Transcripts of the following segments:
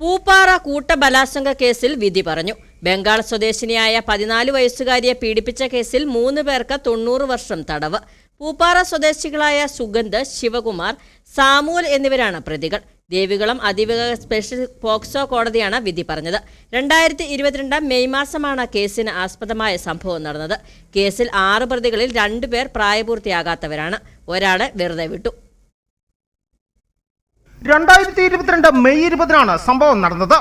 പൂപ്പാറ കൂട്ടബലാത്സംഗ കേസിൽ വിധി പറഞ്ഞു. ബംഗാൾ സ്വദേശിനിയായ പതിനാല് വയസ്സുകാരിയെ പീഡിപ്പിച്ച കേസിൽ മൂന്ന് പേർക്ക് തൊണ്ണൂറ് വർഷം തടവ്. പൂപ്പാറ സ്വദേശികളായ സുഗന്ധ് ശിവകുമാർ സാമൂൽ എന്നിവരാണ് പ്രതികൾ. ദേവികുളം അതിവേഗ സ്പെഷ്യൽ പോക്സോ കോടതിയാണ് വിധി പറഞ്ഞത്. രണ്ടായിരത്തി ഇരുപത്തിരണ്ട് മെയ് മാസമാണ് കേസിന് ആസ്പദമായ സംഭവം നടന്നത്. കേസിൽ ആറ് പ്രതികളിൽ രണ്ടുപേർ പ്രായപൂർത്തിയാകാത്തവരാണ്. ഒരാളെ വെറുതെ വിട്ടു. രണ്ടായിരത്തി ഇരുപത്തിരണ്ട് മെയ് ഇരുപതിനാണ് സംഭവം നടന്നത്.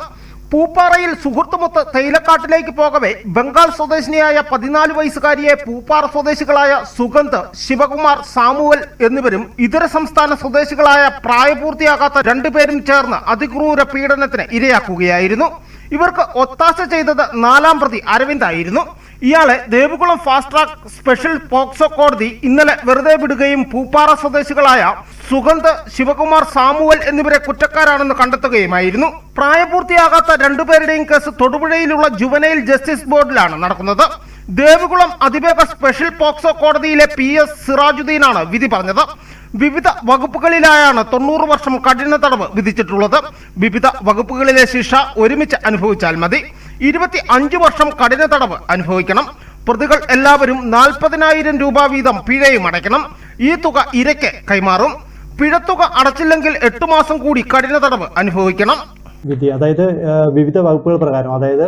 പൂപ്പാറയിൽ സുഹൃത്തുമൊത്ത് തേയിലക്കാട്ടിലേക്ക് പോകവെ ബംഗാൾ സ്വദേശിനിയായ പതിനാല് വയസ്സുകാരിയെ പൂപ്പാറ സ്വദേശികളായ സുഗന്ധ് ശിവകുമാർ സാമുവൽ എന്നിവരും ഇതര സംസ്ഥാന സ്വദേശികളായ പ്രായപൂർത്തിയാകാത്ത രണ്ടുപേരും ചേർന്ന് അതിക്രൂര പീഡനത്തിന് ഇരയാക്കുകയായിരുന്നു. ഇവർക്ക് ഒത്താശ ചെയ്തത് നാലാം പ്രതി അരവിന്ദ് ആയിരുന്നു. ഇയാളെ Devikulam fast track special POCSO കോടതി ഇന്നലെ വെറുതെ വിടുകയും പൂപ്പാറ സ്വദേശികളായ സുഗന്ധ് ശിവകുമാർ സാമുവൽ എന്നിവരെ കുറ്റക്കാരാണെന്ന് കണ്ടെത്തുകയുമായിരുന്നു. പ്രായപൂർത്തിയാകാത്ത രണ്ടുപേരുടെയും കേസ് തൊടുപുഴയിലുള്ള ജുവനൈൽ ജസ്റ്റിസ് ബോർഡിലാണ് നടക്കുന്നത്. ദേവികുളം അതിവേഗ സ്പെഷ്യൽ പോക്സോ കോടതിയിലെ പി എസ് സിറാജുദ്ദീനാണ് വിധി പറഞ്ഞത്. വിവിധ വകുപ്പുകളിലായാണ് തൊണ്ണൂറ് വർഷം കഠിന തടവ് വിധിച്ചിട്ടുള്ളത്. വിവിധ വകുപ്പുകളിലെ ശിക്ഷ ഒരുമിച്ച് അനുഭവിച്ചാൽ മതി. ഇരുപത്തി അഞ്ച് വർഷം കഠിന തടവ് അനുഭവിക്കണം. പ്രതികൾ എല്ലാവരും നാൽപ്പതിനായിരം രൂപ വീതം പിഴയും അടയ്ക്കണം. ഈ തുക ഇരയ്ക്ക് കൈമാറും. പിഴത്തുക അടച്ചില്ലെങ്കിൽ എട്ട് മാസം കൂടി കഠിന തടവ് അനുഭവിക്കണം. വിധി അതായത് വിവിധ വകുപ്പുകൾ പ്രകാരം അതായത്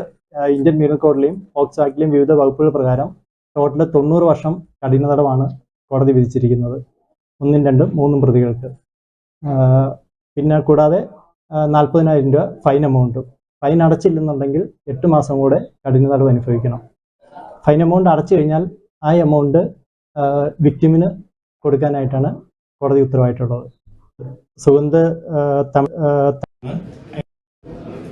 ഇന്ത്യൻ പീനൽ കോഡിലെയും ആക്ടിലെയും വിവിധ വകുപ്പുകൾ പ്രകാരം ടോട്ടൽ തൊണ്ണൂറ് വർഷം കഠിന തടവാണ് കോടതി വിധിച്ചിരിക്കുന്നത്. ഒന്നും രണ്ടും മൂന്നും പ്രതികൾക്ക്. പിന്നെ കൂടാതെ നാൽപ്പതിനായിരം രൂപ ഫൈൻ എമൗണ്ടും. ഫൈൻ അടച്ചില്ലെന്നുണ്ടെങ്കിൽ എട്ട് മാസം കൂടെ കഠിന തടവ് അനുഭവിക്കണം. ഫൈൻ എമൗണ്ട് അടച്ചു കഴിഞ്ഞാൽ ആ എമൗണ്ട് വിക്ടിമിന് കൊടുക്കാനായിട്ടാണ് കോടതി ഉത്തരവായിട്ടുള്ളത്. സുഗന്ധ്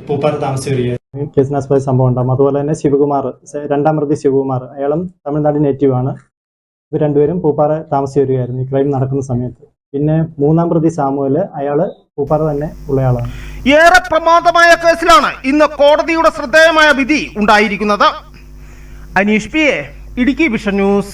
പൂപ്പാറ താമസിക്കുക കേസിനാസ്പദ സംഭവം ഉണ്ടാകും. അതുപോലെ തന്നെ ശിവകുമാർ രണ്ടാം പ്രതി ശിവകുമാർ. അയാളും തമിഴ്നാട് നേറ്റീവ് ആണ്. ഇവർ രണ്ടുപേരും പൂപ്പാറ താമസിച്ച് വരികയായിരുന്നു ഈ ക്രൈം നടക്കുന്ന സമയത്ത്. പിന്നെ മൂന്നാം പ്രതി സാമുവൽ അയാൾ പൂപ്പാറ തന്നെ ഉള്ളയാളാണ്. ഏറെ പ്രമാദമായ കേസിലാണ് ഇന്ന് കോടതിയുടെ ശ്രദ്ധേയമായ വിധി ഉണ്ടായിരിക്കുന്നത്. Aneesh P Idukki vision news.